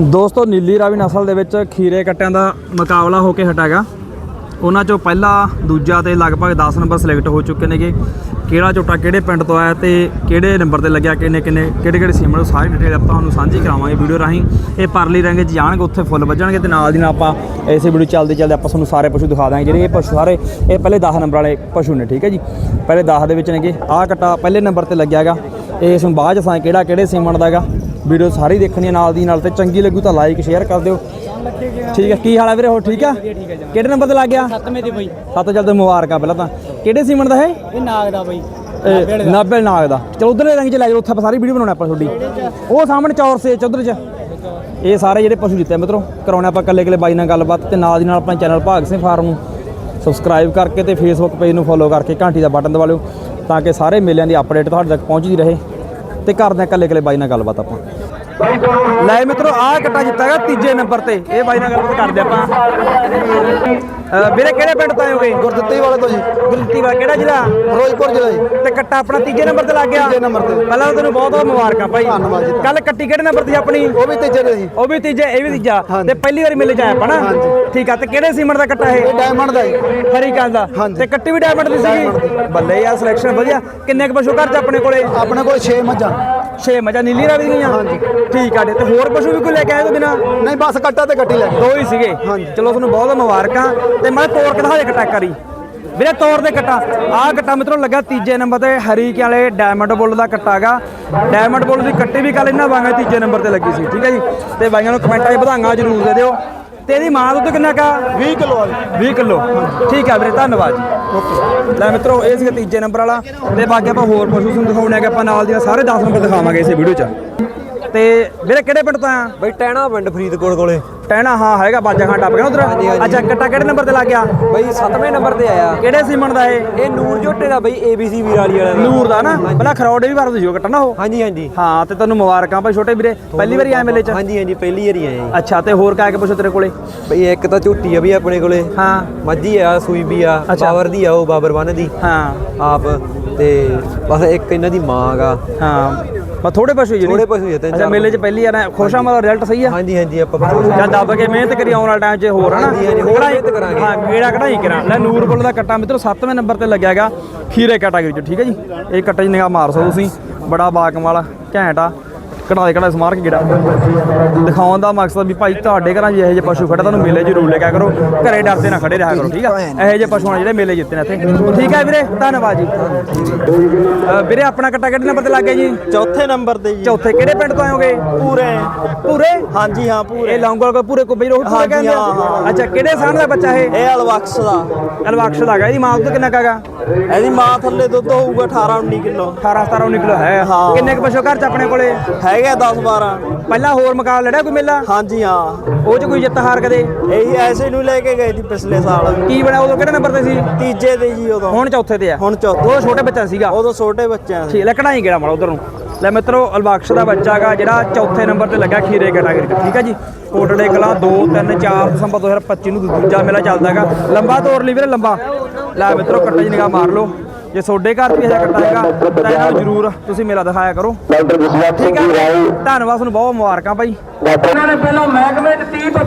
ਦੋਸਤੋ, ਨੀਲੀ ਰਾਵੀ ਨਸਲ ਦੇ ਵਿੱਚ ਖੀਰੇ ਕੱਟਿਆਂ ਦਾ ਮੁਕਾਬਲਾ ਹੋ ਕੇ ਹਟਾਗਾ ਉਹਨਾਂ ਚੋਂ ਪਹਿਲਾ, ਦੂਜਾ ਤੇ ਲਗਭਗ 10 ਨੰਬਰ ਸਿਲੈਕਟ ਹੋ ਚੁੱਕੇ ਨੇਗੇ। ਕਿਹੜਾ ਝੋਟਾ ਕਿਹੜੇ ਪਿੰਡ ਤੋਂ ਆਇਆ ਤੇ ਕਿਹੜੇ ਨੰਬਰ ਤੇ ਲੱਗਿਆ, ਕਿੰਨੇ ਕਿੰਨੇ, ਕਿਹੜੇ ਕਿਹੜੇ ਸੀਮਨ ਉਹ ਸਾਰੀ ਡਿਟੇਲ ਆਪਾਂ ਤੁਹਾਨੂੰ ਸਾਂਝੀ ਕਰਾਵਾਂਗੇ ਵੀਡੀਓ ਰਾਹੀਂ। ਇਹ ਪਰਲੀ ਰੰਗ 'ਚ ਜਾਣਗੇ, ਉੱਥੇ ਫੁੱਲ ਵੱਜਣਗੇ ਤੇ ਨਾਲ ਦੀ ਨਾਲ ਆਪਾਂ ਇਸੇ ਵੀਡੀਓ ਚੱਲਦੇ ਚੱਲਦੇ ਆਪਾਂ ਤੁਹਾਨੂੰ ਸਾਰੇ ਪਸ਼ੂ ਦਿਖਾ ਦਾਂਗੇ। ਜਿਹੜੇ ਇਹ ਪਸ਼ੂ ਸਾਰੇ, ਇਹ ਪਹਿਲੇ 10 ਨੰਬਰ ਵਾਲੇ ਪਸ਼ੂ ਨੇ, ਠੀਕ ਹੈ ਜੀ? ਪਹਿਲੇ 10 ਦੇ ਵਿੱਚ ਨੇਗੇ। ਆਹ ਕੱਟਾ ਪਹਿਲੇ ਨੰਬਰ ਤੇ ਲੱਗਿਆਗਾ ਇਸ ਨੂੰ ਬਾਅਦ ਚ ਸਾਂ ਕਿਹੜਾ ਕਿਹੜੇ ਸੀਮਨ ਦਾ ਹੈਗਾ ਵੀਡੀਓ ਸਾਰੀ ਦੇਖਣੀ ਹੈ ਨਾਲ ਦੀ ਨਾਲ ਤੇ ਚੰਗੀ ਲੱਗੂ ਤਾਂ ਲਾਈਕ ਸ਼ੇਅਰ ਕਰ ਦਿਓ। ਠੀਕ ਹੈ ਕੀ ਹਾਲ ਹੈ ਵੀਰੇ ਹੋ ਠੀਕ ਆ? ਕਿਹੜੇ ਨੰਬਰ ਤੇ ਲੱਗ ਗਿਆ? ਸੱਤਵੇਂ ਦੀ ਬਈ। ਸੱਤ ਚੱਲਦੇ ਮੁਬਾਰਕਾਂ ਪਹਿਲਾਂ ਤਾਂ। ਕਿਹੜੇ ਸੀਮਨ ਦਾ ਹੈ? ਇਹ ਨਾਗ ਦਾ ਬਈ। ਨਾਬੇ ਨਾਗ ਦਾ। ਚਲੋ ਉਧਰਲੇ ਰੰਗ ਚ ਲੈ ਜਾਓ ਉੱਥੇ ਸਾਰੀ ਵੀਡੀਓ ਬਣਾਉਣਾ ਆਪਾਂ ਤੁਹਾਡੀ। ਉਹ ਸਾਹਮਣੇ ਚੌਰ ਸੇ ਚ ਉਧਰ ਚ। ਇਹ ਸਾਰੇ ਜਿਹੜੇ ਪਸ਼ੂ ਜਿੱਤੇ ਮਿੱਤਰੋ ਕਰਾਉਣੇ ਆਪਾਂ ਕੱਲੇ ਕੱਲੇ ਬਾਈ ਨਾਲ ਗੱਲਬਾਤ ਤੇ ਨਾਲ ਦੀ ਨਾਲ ਆਪਣਾ ਚੈਨਲ ਭਾਗ ਸਿੰਘ ਫਾਰਮ ਨੂੰ ਸਬਸਕ੍ਰਾਈਬ ਕਰਕੇ ਤੇ ਫੇਸਬੁੱਕ ਪੇਜ ਨੂੰ ਫੋਲੋ ਕਰਕੇ ਘੰਟੀ ਦਾ ਬਟਨ ਦਬਾ ਲਿਓ ਤਾਂ ਕਿ ਸਾਰੇ ਮੇਲਿਆਂ ਦੀ ਅਪਡੇਟ ਤੁਹਾਡੇ ਤੱਕ ਪਹੁੰਚਦੀ ਰਹੇ। ਤੇ ਕਰਦੇ ਹਾਂ ਕੱਲੇ ਕੱਲੇ ਬਾਈ ਨਾਲ ਗੱਲਬਾਤ ਆਪਾਂ। ਲੈ ਮਿੱਤਰੋ, ਆਹ ਕੱਟਾ ਜਿੱਤਾਗਾ ਤੀਜੇ ਨੰਬਰ ਤੇ। ਇਹ ਬਾਈ ਨਾਲ ਗੱਲਬਾਤ ਕਰਦੇ ਆਪਾਂ। ਵੀਰੇ ਕਿਹੜੇ ਪਿੰਡ ਤੋਂ ਆਏ ਹੋਗੇ ਗੁਰਦਿੱਤੀ ਵਾਲੇ ਤੋਂ ਜੀ। ਗੁਰਦਿੱਤੀ ਵਾਲਾ ਕਿਹੜਾ ਜ਼ਿਲ੍ਹਾ? ਫਿਰੋਜ਼ਪੁਰ ਜ਼ਿਲ੍ਹਾ ਜੀ। ਤੇ ਕੱਟਾ ਆਪਣਾ ਤੀਜੇ ਨੰਬਰ ਤੇ ਲੱਗ ਗਿਆ? ਤੀਜੇ ਨੰਬਰ ਤੇ। ਪਹਿਲਾਂ ਤਾਂ ਤੈਨੂੰ ਬਹੁਤ ਬਹੁਤ ਮੁਬਾਰਕਾਂ ਭਾਈ। ਧੰਨਵਾਦ ਜੀ। ਕੱਲ ਕੱਟੀ ਕਿਹੜੇ ਨੰਬਰ ਤੇ ਸੀ ਆਪਣੀ? ਉਹ ਵੀ ਤੀਜੇ ਦੇ ਜੀ। ਉਹ ਵੀ ਤੀਜੇ ਇਹ ਵੀ ਤੀਜਾ। ਤੇ ਪਹਿਲੀ ਵਾਰੀ ਮੇਲੇ ਨਾ? ਹਾਂਜੀ। ਠੀਕ ਆ ਤੇ ਕਿਹੜੇ ਸੀਮੈਂਟ ਦਾ ਕੱਟਾ ਇਹ? ਇਹ ਡਾਇਮੰਡ ਦਾ ਜੀ। ਹਰੀ ਕੰਨ ਦਾ। ਤੇ ਕੱਟੀ ਵੀ ਡਾਇਮੰਡ ਦੀ ਸੀਗੀ? ਬੱਲੇ ਯਾਰ ਸਿਲੈਕਸ਼ਨ ਵਧੀਆ। ਕਿੰਨੇ ਕੁ ਪਸ਼ੂ ਘਰ ਚ ਆਪਣੇ ਕੋਲੇ? ਆਪਣੇ ਕੋਲ 6 ਮੱਝਾਂ। 6 ਮਜਾ ਨੀਲੀ ਰਾਵੀ ਦੀਆਂ। ਹਾਂਜੀ। ਠੀਕ ਆ ਤੇ ਹੋਰ ਪਸ਼ੂ ਵੀ ਕੋਈ ਲੈ ਕੇ ਆਏ ਤੋਂ ਬਿਨਾ? ਨਹੀਂ ਬਸ ਕੱਟਾ ਤੇ ਕੱਟੀ ਲੈ। ਗਏ ਦੋ ਹੀ ਸੀਗੇ। ਹਾਂਜੀ। ਚਲੋ ਤੁਹਾਨੂੰ ਬਹੁਤ ਮੁਬਾਰਕਾਂ। ਤੇ ਮੈਂ ਤੋੜ ਕੇ ਦਿਖਾ ਦੇ ਕੱਟਾ ਕਰੀ। ਵੀਰੇ ਤੋੜ ਦੇ ਕੱਟਾ। ਆਹ ਕੱਟਾ ਮਿੱਤਰੋ ਲੱਗਾ ਤੀਜੇ ਨੰਬਰ ਤੇ ਹਰੀਕੇ ਵਾਲੇ ਡਾਇਮੰਡ ਬੁੱਲ ਦਾ ਕੱਟਾ ਗਾ। ਡਾਇਮੰਡ ਬੁੱਲ ਦੀ ਕੱਟੀ ਵੀ ਕੱਲ ਇਹਨਾਂ ਵਾਂਗਾ ਤੀਜੇ ਨੰਬਰ ਤੇ ਲੱਗੀ ਸੀ। ਠੀਕ ਹੈ ਜੀ? ਤੇ ਬਾਈਆਂ ਨੂੰ ਕਮੈਂਟਾਂ 'ਚ ਵਧਾਈਆਂ ਜ਼ਰੂਰ ਦੇ ਦਿਓ। ਤੇ ਇਹਦੀ ਮਾਂ ਦੁੱਧ ਕਿੰਨਾ ਕਾ? 20 ਕਿਲੋ ਆ 20 ਕਿਲੋ। ਠੀਕ ਆ ਵੀਰੇ ਧੰਨਵਾਦ ਜੀ। ਓਕੇ ਲੈ ਮਿੱਤਰੋ ਇਹ ਸੀਗਾ ਤੀਜੇ ਨੰਬਰ ਵਾਲਾ। ਤੇ ਬਾਕੀ ਆਪਾਂ ਹੋਰ ਪਸ਼ੂ ਤੁਹਾਨੂੰ ਦਿਖਾਉਣੇ ਆ ਕਿ ਆਪਾਂ ਨਾਲ ਦੀਆਂ ਸਾਰੇ 10 ਨੰਬਰ ਦਿਖਾਵਾਂਗੇ ਇਸੇ ਵੀਡੀਓ 'ਚ। ਤੇ ਵੀਰੇ ਕਿਹੜੇ ਪਿੰਡ ਤੋਂ ਆ? ਬਈ ਟੈਣਾ ਪਿੰਡ ਫਰੀਦਕੋਟ ਕੋਲੇ। ਟਹਿਣਾ ਹਾਂ ਹੈਗਾ ਬਾਜਾ ਖਾਂ ਟੱਪ ਗਿਆ ਉਧਰ। ਅੱਛਾ ਕੱਟਾ ਕਿਹੜੇ ਨੰਬਰ ਤੇ ਲੱਗ ਗਿਆ? ਬਈ 7ਵੇਂ ਨੰਬਰ ਤੇ ਆਇਆ। ਕਿਹੜੇ ਸੀਮਨ ਦਾ ਇਹ? ਇਹ ਨੂਰ ਝੋਟੇ ਦਾ ਬਈ ABC ਵੀਰ ਵਾਲੀ ਵਾਲਾ ਨੂਰ ਦਾ ਨਾ? ਪਹਿਲਾਂ ਖਰੌੜੇ ਵੀ ਵਰਦ ਸੀ ਉਹ ਕੱਟਾ ਨਾ ਉਹ? ਹਾਂਜੀ ਹਾਂਜੀ। ਹਾਂ ਤੇ ਤੈਨੂੰ ਮੁਬਾਰਕਾਂ ਭਾਈ ਛੋਟੇ ਵੀਰੇ। ਪਹਿਲੀ ਵਾਰੀ ਆਇਆ ਮੇਲੇ 'ਚ? ਹਾਂਜੀ ਹਾਂਜੀ ਪਹਿਲੀ ਵਾਰੀ ਆਏ ਅੱਛਾ ਤੇ ਹੋਰ ਕਾਹ ਕੇ ਪੁੱਛੋ ਤੇਰੇ ਕੋਲੇ? ਬਈ ਇੱਕ ਤਾਂ ਝੋਟੀ ਆ ਵੀ ਆਪਣੇ ਕੋਲੇ। ਹਾਂ। ਮੱਝੀ ਆ ਸੂਈ ਵੀ ਆ। ਬਾਬਰ ਦੀ ਆ ਉਹ ਬਾਬਰ ਬੰਨ ਦੀ। ਹਾਂ। ਆਪ ਤੇ ਬਸ ਇੱਕ ਇਹਨਾਂ ਦੀ ਮਾਂ ਗਾ। ਹਾਂ। ਬਸ ਥੋੜੇ ਪਸ਼ੂ ਜਿਹੜੇ ਥੋੜੇ ਪਸ਼ੂ ਆ, ਤਿੰਨ ਚਾਰ ਮੇਲੇ 'ਚ ਪਹਿਲੀ ਵਾਰ ਖੁਸ਼ ਆ ਮੇਰਾ ਰਿਜ਼ਲਟ ਸਹੀ ਆ? ਹਾਂਜੀ ਹਾਂਜੀ ਆਪਾਂ ਬਸ- ਜਾਂ ਦੱਬ ਕੇ ਮਿਹਨਤ ਕਰੀ ਆਉਣ ਵਾਲਾ ਟਾਈਮ 'ਚ ਹੋਰ ਹਨਾ? ਮਿਹਨਤ ਕਰਾਂਗੇ। ਹਾਂ ਕਿਹੜਾ ਕਢਾਈ ਕਰਾਂ? ਲੈ ਨੂਰਪੁਰ ਦਾ ਕੱਟਾ ਮਿੱਤਰੋ 7ਵੇਂ ਨੰਬਰ ਤੇ ਲੱਗਿਆ ਹੈਗਾ ਖੀਰੇ ਕੈਟਾਗਰੀ 'ਚ ਠੀਕ ਹੈ ਜੀ? ਇਹ ਕੱਟੇ ਦੀ ਨਿਗਾਹ ਮਾਰ ਸਕੋ ਤੁਸੀਂ ਬੜਾ ਬਾਕਮਾਲ ਘੈਂਟ ਆ। ਕਢਾਈ ਕਢਾਈ ਸਮਾਰ ਕੇ ਜਿਹੜਾ ਦਿਖਾਉਣ ਦਾ ਮਕਸਦ ਵੀ ਭਾਈ ਤੁਹਾਡੇ ਘਰਾਂ 'ਚ ਇਹੋ ਜਿਹੇ ਪਸ਼ੂ ਖੜੇ ਤੁਹਾਨੂੰ ਮੇਲੇ ਜ਼ਰੂਰ ਲੈ ਕੇ ਕਰੋ। ਘਰੇ ਡਰਦੇ ਨਾ ਖੜੇ ਰਿਹਾ ਕਰੋ ਠੀਕ ਆ? ਇਹੋ ਜਿਹੇ ਪਸ਼ੂਆਂ ਜਿਹੜੇ ਮੇਲੇ ਜਿੱਤੇ ਨੇ ਇੱਥੇ। ਠੀਕ ਹੈ ਵੀਰੇ ਧੰਨਵਾਦ ਜੀ। ਵੀਰੇ ਆਪਣਾ ਕੱਟਾ ਕਿਹੜੇ ਨੰਬਰ ਤੇ ਲੱਗ ਗਿਆ ਜੀ? ਚੌਥੇ ਨੰਬਰ ਤੇ ਜੀ। ਚੌਥੇ ਕਿਹੜੇ ਪਿੰਡ ਤੋਂ ਆਇਓਗੇ ਪੂਰੇ। ਪੂਰੇ? ਹਾਂਜੀ ਹਾਂ ਪੂਰੇ। ਇਹ ਲੌਂਗੋਲ ਕੋ ਪੂਰੇ ਕੋ ਬਈ ਰੋਹ ਪੂਰੇ ਹਾਂਜੀ, ਕਹਿੰਦੇ ਆ? ਅੱਛਾ ਕਿਹੜੇ ਸਾਨ ਦਾ ਬੱਚਾ ਇਹ? ਇਹ ਅਲਵਕਸ ਦਾ। ਅਲਵਕਸ਼ ਦਾ ਹੈਗਾ। ਇਹਦੀ ਮਾਂ ਦੁੱਧ ਕਿੰਨਾ ਕਾਗਾ ਇਹਦੀ ਮਾਂ ਥੱਲੇ ਦੁੱਧ ਹੋਊਗਾ 18 19 ਕਿਲੋ। 18 17 19 ਕਿਲੋ ਹੈ। ਹਾਂ। ਕਿੰਨੇ ਕੁ ਪਸ਼ੂ ਘਰ ਚ ਆਪਣੇ ਕੋਲੇ? ਹੈਗੇ 10 12 ਪਹਿਲਾਂ ਹੋਰ ਮੁਕਾਬਲਾ ਲੜਿਆ ਕੋਈ ਮੇਲਾ? ਹਾਂਜੀ ਹਾਂ। ਉਹ ਚ ਕੋਈ ਜਿੱਤ ਹਾਰ ਕਦੇ? ਇਹੀ ਐਸੇ ਨੂੰ ਲੈ ਕੇ ਗਏ ਸੀ ਪਿਛਲੇ ਸਾਲ। ਕੀ ਬਣਿਆ ਉਦੋਂ? ਕਿਹੜੇ ਨੰਬਰ ਤੇ ਸੀ? ਤੀਜੇ ਦੇ ਜੀ ਉਦੋਂ। ਹੁਣ ਚੌਥੇ ਤੇ ਆ। ਹੁਣ ਚੌਥੇ। ਉਹ ਛੋਟੇ ਬੱਚਾ ਸੀਗਾ। ਉਦੋਂ ਛੋਟੇ ਬੱਚਿਆਂ ਦੇ। ਠੀਕ ਲੈ ਕਢਾਈ ਗਿਆ ਮਾੜਾ ਉਧਰ ਨੂੰ? ਲੈ ਮਿੱਤਰੋ ਅਲਬਖਸ਼ ਦਾ ਬੱਚਾ ਗਾ ਜਿਹੜਾ ਚੌਥੇ ਨੰਬਰ ਤੇ ਲੱਗਾ ਖੀਰੇ ਕੈਟਾਗਰੀ ਚ ਠੀਕ ਹੈ ਜੀ? ਕੋਟੜੇ ਕਲਾ 2 3 4 ਦਸੰਬਰ 2025 ਨੂੰ ਦੂਜਾ ਮੇਲਾ ਚੱਲਦਾ ਹੈਗਾ ਲੰਬਾ ਤੋਰ ਲਈ ਵੀਰੇ ਲੰਬਾ। ਲੈ ਮਿੱਤਰੋ ਕੱਟੇ ਦੀ ਨਿਗਾਹ ਮਾਰ ਲਓ। ਜੇ ਤੁਹਾਡੇ ਘਰ ਵੀ ਇਹਦਾ ਕੱਟਾ ਹੈਗਾ ਤਾਂ ਇਹਨਾਂ ਨੂੰ ਜ਼ਰੂਰ ਤੁਸੀਂ ਮੇਲਾ ਦਿਖਾਇਆ ਕਰੋ। ਠੀਕ ਹੈ ਧੰਨਵਾਦ ਤੁਹਾਨੂੰ ਬਹੁਤ ਮੁਬਾਰਕਾਂ ਭਾਈ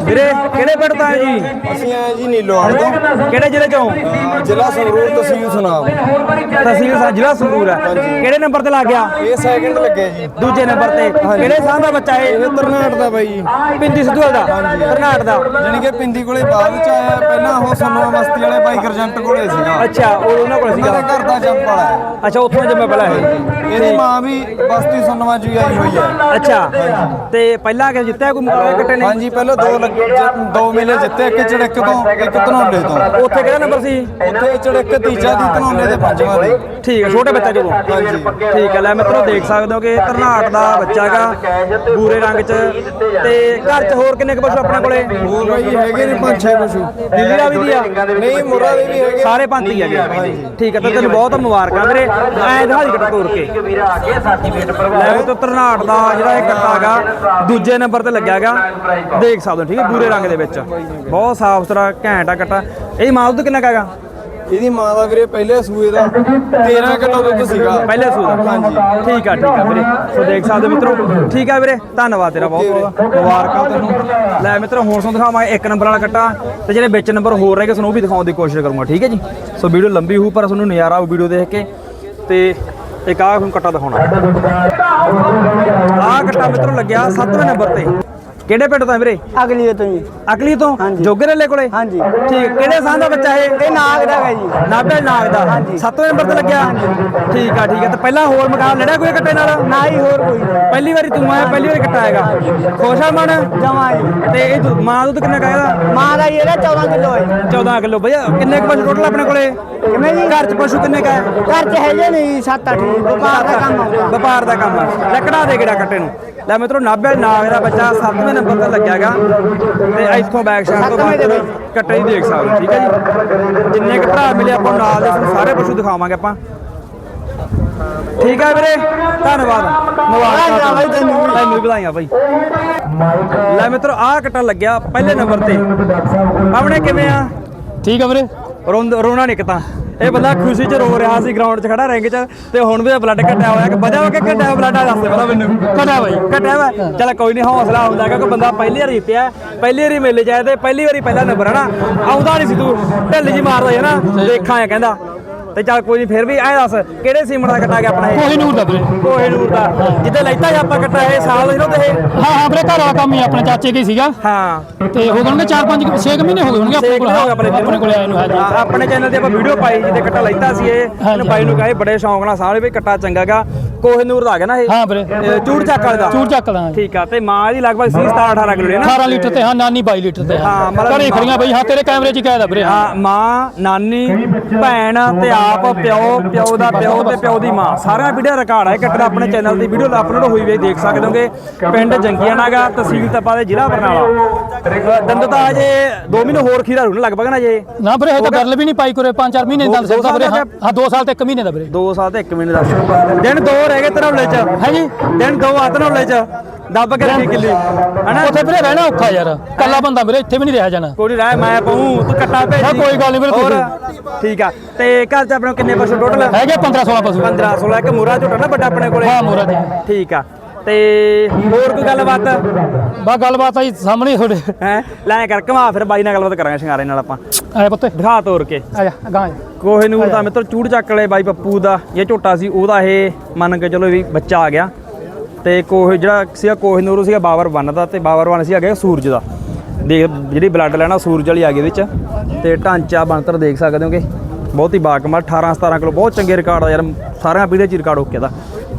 ਵੀਰੇ ਕਿਹੜੇ ਪਿੰਡ ਤੋਂ ਆਏ ਜੀ? ਅਸੀਂ ਆਏ ਜੀ ਨੀਲੋਵਾਲ ਤੋਂ ਕਿਹੜੇ ਜ਼ਿਲ੍ਹੇ ਚੋਂ? ਜ਼ਿਲ੍ਹਾ ਸੰਗਰੂਰ ਤਹਿਸੀਲ ਸੁਨਾਮ। ਤਹਿਸੀਲ ਸਾ ਜ਼ਿਲ੍ਹਾ ਸੰਗਰੂਰ ਹੈ। ਕਿਹੜੇ ਨੰਬਰ ਤੇ ਲੱਗ ਗਿਆ ਇਹ ਸੈਕਿੰਡ ਲੱਗੇ ਜੀ। ਦੂਜੇ ਨੰਬਰ ਤੇ। ਕਿਹੜੇ ਸਾਹ ਦਾ ਬੱਚਾ ਇਹ? ਇਹ ਤਰਨਾਟ ਦਾ ਬਾਈ। ਜੀ ਪਿੰਦੀ ਸਿੱਧੂ ਦਾ। ਕਰਨਾਟ ਦਾ। ਜਾਣੀ ਕਿ ਪਿੰਦੀ ਕੋਲੇ ਬਾਅਦ ਚ ਆਇਆ ਪਹਿਲਾਂ ਉਹ ਸਨਵਾ ਮਸਤੀ ਵਾਲੇ ਬਾਈ ਗਰਜੰਟ ਕੋਲੇ ਸੀਗਾ। ਅੱਛਾ ਉਹ ਉਹਨਾਂ ਕੋਲ ਸੀਗਾ। ਘਰ ਦਾ ਜੰਪ ਵਾਲਾ ਹੈ। ਅੱਛਾ ਉੱਥੋਂ ਜੰਮਿਆ ਪਹਿਲਾਂ ਇਹ। ਇਹਦੀ ਮਾਂ ਵੀ ਬਸਤੀ ਸਨਵਾ ਜੀ ਆਈ ਹੋਈ ਹੈ। ਅੱਛਾ ਤੇ ਪਹਿਲਾਂ ਕਿ ਜਿੱਤਿਆ ਕੋਈ ਮੁਕਾਬਲਾ ਕੱਟੇ ਨੇ? ਹਾਂਜੀ ਪਹਿਲਾਂ ਦੋ ਲੱਗ- ਜ- ਦੋ ਮੇਲੇ ਜਿੱਤੇ ਇੱਕ ਚੜਕ ਤੋਂ ਇੱਕ ਧਨੌਲੇ ਤੋਂ। ਉੱਥੇ ਕਿਹੜਾ ਨੰਬਰ ਸੀ? ਉੱਥੇ ਚੜਕ ਤੀਜਾ ਦੀ ਧਨੌਲੇ ਦੇ ਪੰਜਵਾਂ ਦੀ। ਠੀਕ ਹੈ ਛੋਟੇ ਬੱਚਾ ਜਦੋਂ। ਹਾਂਜੀ। ਠੀਕ ਹੈ ਲੈ ਮਿੱਤਰੋ ਦੇਖ ਸਕਦੇ ਹੋ ਕਿ ਇਹ ਧਰਨਾਟ ਦਾ ਬੱਚਾ ਹੈਗਾ ਬੂਰੇ ਰੰਗ 'ਚ। ਤੇ ਘਰ 'ਚ ਹੋਰ ਕਿੰਨੇ ਕੁ ਪਸ਼ੂ ਆਪਣੇ ਕੋਲੇ? ਹੋਰ ਬਾਈ ਹੈਗੇ ਨੇ ਪੰਜ ਛੇ ਪਸ਼ੂ। ਦਿੱਲੀ ਦਾ ਵੀ ਦੀ ਆ? ਨਹੀਂ ਮੁਰਾ ਦੇ ਵੀ ਹੈਗੇ। ਸਾਰੇ ਪੰਥੀ ਹੈਗੇ। ਠੀਕ ਹੈ ਤਾਂ ਤੈਨੂੰ ਬਹੁਤ ਮੁਬਾਰਕਾਂ ਵੀਰੇ। ਐ ਦਿਹਾੜੀ ਕੱਟ ਤੋੜ ਕੇ। ਲੈ ਵੀ ਤੋ ਤਰਨਾਟ ਦਾ ਜਿਹੜਾ ਇਹ ਕੱਟਾ ਹੈਗਾ ਦੂਜੇ ਨੰਬਰ ਤੇ ਲੱਗਿਆ ਹੈਗਾ ਦੇਖ ਸਕਦੇ ਹੋ ਠੀਕ ਹੈ ਬੂਰੇ ਰੰਗ ਦੇ ਵਿੱਚ। ਬਹੁਤ ਸਾਫ਼ ਸੁਥਰਾ ਘੈਂਟ ਆ ਕੱਟਾ। ਇਹ ਮਾਲ ਦੁੱਧ ਕਿੰਨਾ ਕੁ ਹੈਗਾ? ਇਹਦੀ ਮਾਂ ਦਾ ਵੀਰੇ ਪਹਿਲੇ ਸੂਏ ਦਾ 13 ਕਿਲੋ ਦੁੱਧ ਸੀਗਾ। ਪਹਿਲੇ ਸੂਆ ਹਾਂਜੀ। ਠੀਕ ਆ ਠੀਕ ਆ ਵੀਰੇ। ਸੋ ਦੇਖ ਸਕਦੇ ਮਿੱਤਰੋ। ਠੀਕ ਆ ਵੀਰੇ ਧੰਨਵਾਦ ਤੇਰਾ ਬਹੁਤ ਬਹੁਤ। ਮੁਬਾਰਕਾਂ ਤੈਨੂੰ। ਲੈ ਮਿੱਤਰੋ ਹੁਣ ਤੁਹਾਨੂੰ ਦਿਖਾਵਾਂਗੇ ਇੱਕ ਨੰਬਰ ਵਾਲਾ ਕੱਟਾ ਤੇ ਜਿਹੜੇ ਵਿੱਚ ਨੰਬਰ ਹੋਰ ਰਹਿ ਗਏ ਤੁਹਾਨੂੰ ਉਹ ਵੀ ਦਿਖਾਉਣ ਦੀ ਕੋਸ਼ਿਸ਼ ਕਰੂੰਗਾ ਠੀਕ ਹੈ ਜੀ? ਸੋ ਵੀਡੀਓ ਲੰਬੀ ਹੋਊ ਪਰ ਤੁਹਾਨੂੰ ਨਜ਼ਾਰਾ ਆਊ ਵੀਡੀਓ ਦੇਖ ਕੇ। ਤੇ ਇੱਕ ਆਹ ਹੁਣ ਕੱਟਾ ਦਿਖਾਉਣਾ। ਆਹ ਕੱਟਾ ਮਿੱਤਰੋ ਲੱਗਿਆ 7ਵੇਂ ਨੰਬਰ ਤੇ। ਕਿਹੜੇ ਪਿੰਡ ਤੋਂ ਹੈ ਵੀਰੇ? ਅਗਲੀ ਤੋਂ ਜੀ। ਅਕਲੀ ਤੋਂ? ਜੋਗਰੇਲੇ ਕੋਲੇ? ਹਾਂਜੀ। ਠੀਕ। ਕਿਹੜੇ ਸਾਹ ਦਾ ਬੱਚਾ ਇਹ? ਇਹ ਨਾਗ ਦਾ ਹੈ ਜੀ। ਨਾਭੇ ਨਾਗ ਦਾ। ਹਾਂਜੀ। 7ਵੇਂ ਨੰਬਰ ਤੇ ਲੱਗਿਆ? ਠੀਕ ਆ ਠੀਕ ਆ। ਤੇ ਪਹਿਲਾਂ ਹੋਰ ਮੁਕਾਬਲਾ ਲੜਿਆ ਕੋਈ ਕੱਟੇ ਨਾਲ? ਨਾ ਹੀ ਹੋਰ ਕੋਈ ਪਹਿਲੀ ਵਾਰੀ ਤੂੰ ਆਇਆ ਪਹਿਲੀ ਵਾਰੀ ਕੱਟਾ ਹੈਗਾ। ਖੁਸ਼ ਆ ਮਨ? ਜਮਾ ਜੀ। ਤੇ ਇਹ ਦੁੱਧ- ਮਾਂ ਦੁੱਧ ਕਿੰਨਾ ਕਾਇਦਾ ਮਾਂ ਦਾ ਜੀ ਇਹਦਾ 14 ਕਿਲੋ ਹੈ। 14 ਕਿਲੋ। ਭਈਆ ਕਿੰਨੇ ਕੁ ਪਸ਼ੂ ਟੋਟਲ ਆਪਣੇ ਕੋਲੇ? ਕਿਵੇਂ ਜੀ? ਘਰ ਚ ਪਸ਼ੂ ਕਿੰਨੇ ਕਾ ਘਰ ਚ ਹੈਗੇ ਨਹੀਂ 7-8 ਵਪਾਰ ਦਾ ਕੰਮ ਵਪਾਰ ਦਾ ਕੰਮ ਆ। ਲੱਕੜਾ ਦੇ ਕਿਹੜਾ ਕੱਟੇ ਨੂੰ? ਲੈ ਮਿੱਤਰੋ ਨਾਭੇ ਨਾਗ ਦਾ ਬੱਚਾ 7ਵੇਂ ਨੰਬਰ ਤੇ ਲੱਗਿਆਗਾ। ਤੇ ਇੱਥੋਂ ਬੈਕ ਸਾਈਡ ਤੋਂ ਬਾਅਦ ਕੱਟੇ ਹੀ ਦੇਖ ਸਕਦੇ ਹੋ, ਠੀਕ ਹੈ ਜੀ? ਜਿੰਨੇ ਕੁ ਭਰਾ ਮਿਲੇ ਆਪਾਂ ਨੂੰ ਨਾਲ ਦੇ ਸਾਰੇ ਪਸ਼ੂ ਦਿਖਾਵਾਂਗੇ ਆਪਾਂ। ਠੀਕ ਹੈ ਵੀਰੇ ਧੰਨਵਾਦ। ਮੁਬਾਰਕਾਂ ਬਾਈ ਤੈਨੂੰ। ਵਧਾਈਆਂ ਬਾਈ। ਲੈ ਮਿੱਤਰੋ ਆਹ ਕੱਟਾ ਲੱਗਿਆ ਪਹਿਲੇ ਨੰਬਰ ਤੇ। ਆਪਣੇ ਕਿਵੇਂ ਆ? ਠੀਕ ਆ ਵੀਰੇ। ਰੋਣਾ ਨਹੀਂ ਤਾਂ। ਇਹ ਬੰਦਾ ਖੁਸ਼ੀ ਚ ਰੋ ਰਿਹਾ ਸੀ ਗਰਾਊਂਡ 'ਚ ਖੜਾ ਰਿੰਗ 'ਚ, ਤੇ ਹੁਣ ਵੀ ਬਲੱਡ ਘਟਿਆ ਹੋਇਆ। ਕਿ ਵਜ੍ਹਾ ਕਿ ਕੇ ਘਟਿਆ ਬਲੱਡ ਆ ਦੱਸ ਦੇ ਪਹਿਲਾਂ ਮੈਨੂੰ। ਘਟਿਆ ਬਾਈ ਘਟਿਆ ਵਾ। ਚੱਲ ਕੋਈ ਨਹੀਂ ਹੌਸਲਾ ਹੁੰਦਾ ਕਿਉਂਕਿ ਬੰਦਾ ਪਹਿਲੀ ਵਾਰੀ ਜਿੱਤਿਆ, ਪਹਿਲੀ ਵਾਰੀ ਮੇਲੇ 'ਚ ਆਇਆ ਤੇ ਪਹਿਲੀ ਵਾਰੀ ਪਹਿਲਾ ਨੰਬਰ ਹਨਾ ਆਉਂਦਾ ਨਹੀਂ ਸੀ ਤੂੰ। ਢਿੱਲ ਜੀ ਮਾਰਦਾ ਸੀ ਨਾ, ਦੇਖਾਂ ਆ ਕਹਿੰਦਾ। ਤੇ ਚੱਲ ਕੋਈ ਨਹੀਂ ਫਿਰ ਵੀ ਐ ਦੱਸ ਕਿਹੜੇ ਸੀਮਣ ਦਾ ਕੱਟਾ ਗਿਆ ਆਪਣਾ ਇਹ? ਕੋਹੀ ਨੂਰ ਦਾ ਵੀਰੇ। ਕੋਹੇ ਨੂਰ ਦਾ। ਜਿੱਦੇ ਲੈਤਾ ਸੀ ਆਪਾਂ ਕੱਟਾ ਇਹ ਸਾਲ ਸੀ ਨਾ ਤੇ ਇਹ? ਹਾਂ ਹਾਂ ਵੀਰੇ ਘਰ ਵਾਲਾ ਕੰਮ ਹੀ ਆਪਣੇ ਚਾਚੇ ਕੇ ਸੀਗਾ। ਹਾਂ। ਤੇ ਹੋ ਗਏ 4-5 6 ਮਹੀਨੇ ਹੋ ਗਏ ਹੋਣਗੇ ਆਪਣੇ ਕੋਲ ਆਪਣੇ ਕੋਲ ਆਏ ਨੂੰ ਆਪਣੇ ਚੈਨਲ ਤੇ ਆਪਾਂ ਵੀਡੀਓ ਪਾਈ ਜਿਹਦੇ ਕੱਟਾ ਲੈਤਾ ਸੀ ਇਹ। ਇਹਨੂੰ ਬਾਈ ਨੂੰ ਕਹੇ ਬੜੇ ਸ਼ੌਂਕ ਨਾਲ ਸਾਰੇ ਵੀ ਕੱਟਾ ਚੰਗਾਗਾ ਕੋਹਨੂਰ ਦਾ ਗਿਆ ਨਾ ਇਹ? ਹਾਂ ਵੀਰੇ। ਇਹ ਚੂੜ ਚੱਕ ਵਾਲੇ ਦਾ? ਚੂੜ ਚੱਕ ਲਾਂ ਠੀਕ ਆ ਤੇ ਮਾਂ ਦੀ ਲਗਭਗ ਸੀ 17 18 ਕਿਲੋ ਨੇ ਨਾ? 18 ਲੀਟਰ ਤੇ ਹਾਂ ਨਾਨੀ 22 ਲੀਟਰ ਤੇ ਹਾਂ, ਮਤਲਬ ਘਰੇ ਖੜੀਆਂ ਬਈ ਹਾਂ ਤੇਰੇ ਕੈਮਰੇ 'ਚ ਹੀ ਕਹਿਦਾ ਵੀਰੇ ਹਾਂ। ਮਾਂ ਨਾਨੀ ਭੈਣ ਤੇ ਆਪ ਪਿਓ ਪਿਓ ਦਾ ਪਿਓ ਤੇ ਪਿਓ ਦੀ ਮਾਂ। ਸਾਰਾ ਵੀਡੀਓ ਰਿਕਾਰਡ ਹੈ ਇਹ ਕੱਟਾ ਆਪਣੇ ਚੈਨਲ ਦੀ ਵੀਡੀਓ ਅਪਲੋਡ ਹੋਈ ਵੀ ਹੈ, ਦੇਖ ਸਕਦੇ ਹੋਗੇ। ਪਿੰਡ ਜੰਗੀਆਂ ਨਾਗਾ ਤਹਿਸੀਲ ਤਪਾ ਦੇ ਜ਼ਿਲ੍ਹਾ ਬਰਨਾਲਾ। ਦੰਦ ਤਾਂ ਅਜੇ 2 ਮਹੀਨੇ ਹੋਰ ਖੀਰਾ ਹੋਣ ਲਗਭਗ ਨਾ ਜੇ ਨਾ ਵੀਰੇ ਇਹ ਤਾਂ ਗੱਲ ਵੀ ਨਹੀਂ ਪਾਈ ਕੋਰੇ 5-4 ਮਹੀਨੇ ਦੋ- ਦਾ ਦੋ ਵੀਰੇ ਹਾਂ। ਦਾ ਹਾਂ 2 ਸਾਲ ਤੇ 1 ਮਹੀਨੇ ਦਾ ਵੀਰੇ। 2 ਸਾਲ ਤੇ 1 ਮਹੀਨੇ ਦਾ। ਦਿਨ ਦੋ ਰਹਿ ਗਏ ਧਨੌਲੇ ਚ? ਹੈ ਜੀ ਦਿਨ ਦੋ ਆ ਧਨੌਲੇ ਚ? ਦੱਬ ਕੇ ਰੱਖੀ ਕਿੱਲੀ। ਹਨਾ? ਉੱਥੇ ਵੀਰੇ ਰਹਿਣਾ ਔਖਾ ਯਾਰ। ਕੱਲਾ ਬੰਦਾ ਵੀਰੇ ਇੱਥੇ ਵੀ ਨਹੀਂ ਰਿਹਾ ਜਾਣਾ। ਕੋਈ ਨੀ ਰਹਿ ਮੈਂ ਪਹੂੰ ਤੂੰ ਕੱਟਾ ਭੇਜੀ ਹਾਂ, ਕੋਈ ਗੱਲ ਨੀ ਵੀਰੇ, ਹੋਰ? ਠੀਕ ਆ। ਤੇ ਘਰ ਚ ਆਪਣੇ ਕੋਲ ਕਿੰਨੇ ਪਸ਼ੂ ਟੋਟਲ ਹੈਗੇ 15-16 ਪਸ਼ੂ। 15 16 ਇੱਕ ਮੂਰਾ ਝੋਟਾ ਨਾ ਵੱਡਾ ਆਪਣੇ ਕੋਲੇ? ਹਾਂ ਮੋਰਾ ਜੀ। ਠੀਕ ਆ। ਤੇ ਹੋਰ ਕੋਈ ਗੱਲਬਾਤ? ਬਾ ਗੱਲਬਾਤ ਆਈ ਸਾਹਮਣੇ ਹੀ ਤੁਹਾਡੇ। ਹੈ? ਲੈ ਕਰ ਘਮਾ ਫਿਰ ਬਾਈ ਨਾਲ ਗੱਲਬਾਤ ਕਰਾਂਗੇ ਸ਼ਿੰਗਾਰੇ ਨਾਲ ਆਪਾਂ। ਆਏ ਪੁੱਤੇ। ਦਿਖਾ ਤੋਰ ਕੇ। ਆ ਜਾ ਗਾਂ ਕੋਹੇ ਨੂਰ ਦਾ ਮਿੱਤਰ ਚੂੜ ਚੱਕ ਵਾਲੇ ਬਾਈ ਪੱਪੂ ਦਾ ਇਹ ਝੋਟਾ ਸੀ ਉਹਦਾ ਇਹ ਮੰਨ ਕੇ ਚਲੋ ਵੀ ਬੱਚਾ ਆ ਗਿਆ। ਤੇ ਕੋਹੇ ਜਿਹੜਾ ਸੀਗਾ ਕੋਹੇ ਨੂਰ ਸੀਗਾ ਬਾਬਰ ਵਨ ਦਾ ਤੇ ਬਾਬਰ ਵਨ ਸੀ ਆ ਗਿਆ ਸੂਰਜ ਦਾ। ਦੇਖ ਜਿਹੜੀ ਬਲੱਡ ਲੈਣਾ ਸੂਰਜ ਵਾਲੀ ਆ ਗਈ ਵਿੱਚ। ਤੇ ਢਾਂਚਾ ਬਣਤਰ ਦੇਖ ਸਕਦੇ ਹੋਗੇ। ਬਹੁਤ ਹੀ ਬਾਕਮਾਲ 18 17 ਕਿਲੋ ਬਹੁਤ ਚੰਗੇ ਰਿਕਾਰਡ ਆ ਯਾਰ ਸਾਰਿਆਂ ਪੀੜੇ ਚ ਰਿਕਾਰਡ ਓਕੇ ਦਾ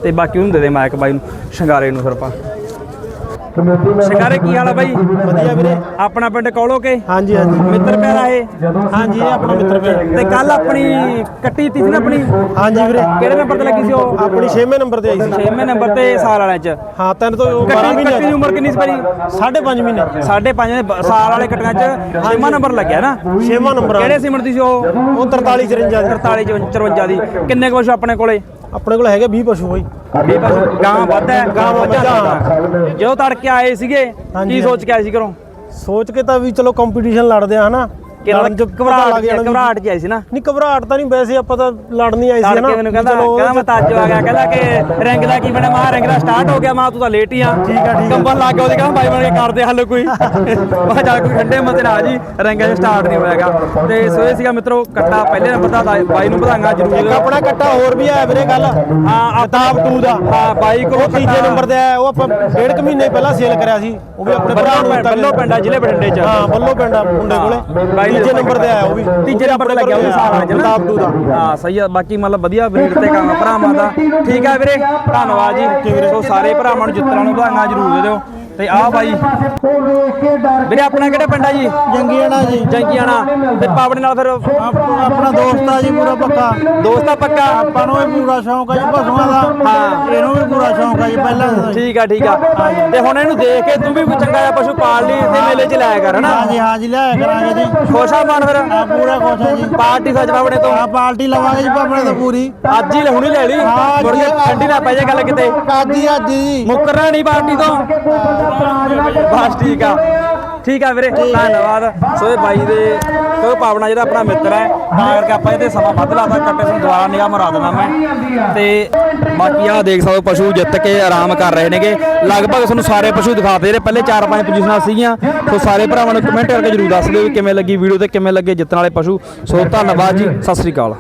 ਤੇ ਬਾਕੀ ਉਹਨੂੰ ਦੇ ਦੇ ਮਾਈਕ ਬਾਈ ਨੂੰ ਸ਼ਿੰਗਾਰੇ ਨੂੰ ਫਿਰ ਆਪਾਂ। ਸ਼ਿੰਗਾਰੇ ਕੀ ਹਾਲ ਆ ਬਾਈ? ਵਧੀਆ ਵੀਰੇ। ਆਪਣਾ ਪਿੰਡ ਕੌਲੋ ਕੇ? ਹਾਂਜੀ ਹਾਂਜੀ। ਮਿੱਤਰ ਪਿਆਰਾ ਇਹ? ਹਾਂਜੀ ਇਹ ਆਪਣਾ ਮਿੱਤਰ ਪਿਆ ਤੇ ਕੱਲ ਆਪਣੀ ਕੱਟੀ ਤੀ ਸੀ ਨਾ ਆਪਣੀ? ਹਾਂਜੀ ਵੀਰੇ। ਕਿਹੜੇ ਨੰਬਰ ਤੇ ਲੱਗੀ ਸੀ ਉਹ? ਆਪਣੀ 6ਵੇਂ ਨੰਬਰ ਤੇ ਆਈ ਸੀ। 6ਵੇਂ ਨੰਬਰ ਤੇ ਸਾਲ ਵਾਲਿਆਂ ਚ। ਹਾਂ ਤਿੰਨ ਤੋਂ 12 ਕੱਟੀ ਮਹੀਨੇ ਕੱਟੀ ਦੀ ਉਮਰ ਕਿੰਨੀ ਸੀ ਸਾਢੇ ਪੰਜ ਮਹੀਨੇ। ਸਾਢੇ ਪੰਜ ਦੇ ਬ- ਸਾਲ ਵਾਲੇ ਕੱਟੀਆਂ ਚ 6ਵਾਂ ਨੰਬਰ ਲੱਗਿਆ ਨਾ? 6ਵਾਂ ਨੰਬਰ ਕਿਹੜੇ ਸਿਮਰ ਦੀ ਸੀ ਉਹ? ਉਹ 43 54 ਦੀ। 43 54 ਦੀ। ਕਿੰਨੇ ਕੁ ਪਸ਼ੂ ਆਪਣੇ ਕੋਲੇ? ਆਪਣੇ ਕੋਲ ਹੈਗੇ 20 ਪਸ਼ੂ ਬਾਈ। ਵੀ ਗਾਂ ਵੱਧ ਹੈ ਗਾਂ ਮੱਝਾਂ ਵੱਧ ਜਦੋਂ ਤੜਕੇ ਆਏ ਸੀਗੇ ਕੀ ਸੋਚ ਕੇ ਆਏ ਸੀ ਘਰੋਂ? ਸੋਚ ਕੇ ਤਾਂ ਵੀ ਚਲੋ ਕੰਪੀਟੀਸ਼ਨ ਲੜਦੇ ਆ ਹਨਾ? ਲੜਨ ਚ ਪਤਾ ਘਬਰਾਹਟ ਲੱਗ ਜਾਣਾ ਵੀ- ਘਬਰਾਹਟ ਚ ਆਏ ਸੀ ਨਾ। ਨਹੀਂ ਘਬਰਾਹਟ ਤਾਂ ਨਹੀਂ ਵੈਸੇ ਆਪਾਂ ਤਾਂ ਲੜਨ ਹੀ ਆਏ ਸੀ ਤੜਕੇ ਮੈਨੂੰ ਕਹਿੰਦਾ ਚਲੋ ਕਹਿੰਦਾ ਮੈਂ ਤਾਜੋ ਆ ਗਿਆ ਕਹਿੰਦਾ ਕਿ ਰਿੰਗ ਦਾ ਕੀ ਬਣਿਆ? ਮਾਂ ਰਿੰਗ ਦਾ ਸਟਾਰਟ ਹੋ ਗਿਆ ਮਾਂ ਤੂੰ ਤਾਂ ਲੇਟ ਹੀ ਆ। ਠੀਕ ਆ ਠੀਕ ਕੰਬਲ ਲਾ ਕੇ ਉਹਦੇ ਕਹਿੰਦਾ ਬਾਈ ਬਣ ਕੇ ਕਰਦੇ ਹੱਲ ਕੋਈ। ਮੈਂ ਚੱਲ ਕੋਈ ਠੰਡੇ ਮਤੇ ਨਾ ਜੀ ਰਿੰਗ ਅਜੇ ਸਟਾਰਟ ਨਹੀਂ ਹੋਇਆਗਾ ਤੇ ਸੋ ਇਹ ਸੀਗਾ ਮਿੱਤਰੋ ਕੱਟਾ ਪਹਿਲੇ ਨੰਬਰ ਦਾ ਬਾਈ- ਬਾਈ ਨੂੰ ਇੱਕ ਜ਼ਰੂਰ। ਆਪਣਾ ਕੱਟਾ ਹੋਰ ਵੀ ਆਇਆ ਵੀਰੇ ਗੱਲ ਹਾਂ ਕਿਤਾਬ 2 ਦਾ। ਹਾਂ ਬਾਈ ਕੋਲ ਉਹ ਤੀਜੇ ਨੰਬਰ ਤੇ ਆਇਆ ਉਹ ਆਪਾਂ ਡੇਢ ਕੁ ਮਹੀਨੇ ਪਹਿਲਾਂ ਸੇਲ ਕਰਿਆ ਸੀ। ਉਹ ਵੀ ਆਪਣੇ ਭਰਾ ਨੂੰ ਦਿੱਤਾ ਬੱਲੋ ਪਿੰਡਾ ਜ਼ਿਲ੍ਹੇ ਬਠਿੰਡੇ ਚ। ਹਾਂ ਬੱਲੋ ਪਿੰਡ ਆ ਮੁੰਡੇ ਕੋਲੇ। ਬਾਈ ਨੇ ਤੀਜੇ ਨੰਬਰ ਤੇ ਆਇਆ ਉਹ ਵੀ। ਤੀਜੇ ਨੰਬਰ ਤੇ ਲੱਗਿਆ ਉਹ ਸਾਰਾ ਜਨਾ। 2 ਦਾ ਹਾਂ ਸਹੀ ਆ ਬਾਕੀ ਮਤਲਬ ਵਧੀਆ ਬਰੀਡ ਤੇ ਕੰਮ ਭਰਾਵਾਂ ਦਾ। ਠੀਕ ਆ ਵੀਰੇ ਧੰਨਵਾਦ ਜੀ। ਸੋ ਸਾਰੇ ਭਰਾਵਾਂ ਨੂੰ ਜਿੱਤਰਾਂ ਨੂੰ ਵਧਾਈਆਂ ਜ਼ਰੂਰ ਦੇ ਦਿਓ। ਤੇ ਆਹ ਬਾਈ। ਵੀਰੇ ਆਪਣਾ ਕਿਹੜਾ ਪਿੰਡ ਆ ਜੀ? ਜੰਗੀਆਣਾ ਜੀ ਜੰਗੀਆਣਾ। ਤੇ ਪਾਵੜੇ ਨਾਲ ਫਿਰ ਆਪਣਾ ਦੋਸਤ ਆ ਜੀ ਪੂਰਾ ਪੱਕਾ। ਦੋਸਤਾ ਪੱਕਾ। ਆਪਾਂ ਨੂੰ ਵੀ ਪੂਰਾ ਸ਼ੌਂਕ ਆ ਜੀ ਪਸ਼ੂਆਂ ਦਾ। ਹਾਂ। ਇਹਨੂੰ ਵੀ ਪੂਰਾ ਸ਼ੌਂਕ ਆ ਜੀ ਪਹਿਲਾਂ ਹੀ। ਠੀਕ ਆ ਠੀਕ ਆ। ਤੇ ਹੁਣ ਇਹਨੂੰ ਦੇਖ ਕੇ ਤੂੰ ਵੀ ਕੋਈ ਚੰਗਾ ਜਿਹਾ ਪਸ਼ੂ ਪਾਲ ਲਈ ਤੇ ਮੇਲੇ 'ਚ ਲਾਇਆ ਕਰ ਹਨਾ? ਹਾਂਜੀ ਹਾਂਜੀ ਲਿਆਇਆ ਕਰਾਂਗੇ ਜੀ। ਖੁਸ਼ ਆ ਮਨ ਫਿਰ। ਆ ਪੂਰਾ ਖੁਸ਼ ਆ ਜੀ। ਪਾਰਟੀ ਸੱਜ ਪਾਵੜੇ ਤੋਂ। ਆ ਪਾਰਟੀ ਲਵਾਂਗੇ ਜੀ ਪਾਪੜੇ ਤੋਂ ਪੂਰੀ। ਅੱਜ ਹੀ ਹੁਣੀ ਲੈ ਲਈ। ਹਾਂ, ਥੋੜੀ ਠੰਡੀ ਨਾ ਪੈ ਜਾ ਗੱਲ ਕਿਤੇ। ਕਾਦੀ ਅੱਜ ਜੀ ਮੁੱਕਰਨਾ ਨਹੀਂ ਪਾਰਟੀ ਤੋਂ। ਬਸ ਠੀਕ ਆ। ਠੀਕ ਆ ਵੀਰੇ। ਧੰਨਵਾਦ। ਸੋ ਇਹ ਬਾਈ ਦੇ ਕਿਉਂ ਪਾਵਨਾ ਜਿਹੜਾ ਆਪਣਾ ਮਿੱਤਰ ਹੈ ਤਾਂ ਕਰਕੇ ਆਪਾਂ ਇਹਦੇ ਸਮਾਂ ਵੱਧ ਲਾਤਾ ਕੱਟੇ ਸਾਨੂੰ ਦੁਬਾਰਾ ਨਿਗਾਹ ਮਰਾ ਦੇਣਾ ਮੈਂ। ਤੇ ਬਾਕੀ ਆਹ ਦੇਖ ਸਕਦੇ ਪਸ਼ੂ ਜਿੱਤ ਕੇ ਆਰਾਮ ਕਰ ਰਹੇ ਨੇਗੇ। ਲਗਭਗ ਤੁਹਾਨੂੰ ਸਾਰੇ ਪਸ਼ੂ ਦਿਖਾਤੇ ਜਿਹੜੇ ਪਹਿਲੇ 4-5 ਪੋਜੀਸ਼ਨਾਂ ਸੀਗੀਆਂ। ਸੋ ਸਾਰੇ ਭਰਾਵਾਂ ਨੂੰ ਕਮੈਂਟ ਕਰਕੇ ਜਰੂਰ ਦੱਸ ਦਿਓ ਵੀ ਕਿਵੇਂ ਲੱਗੀ ਵੀਡੀਓ ਤੇ ਕਿਵੇਂ ਲੱਗੇ ਜਿੱਤਣ ਵਾਲੇ ਪਸ਼ੂ। ਸੋ ਧੰਨਵਾਦ ਜੀ ਸਤਿ ਸ੍ਰੀ ਅਕਾਲ।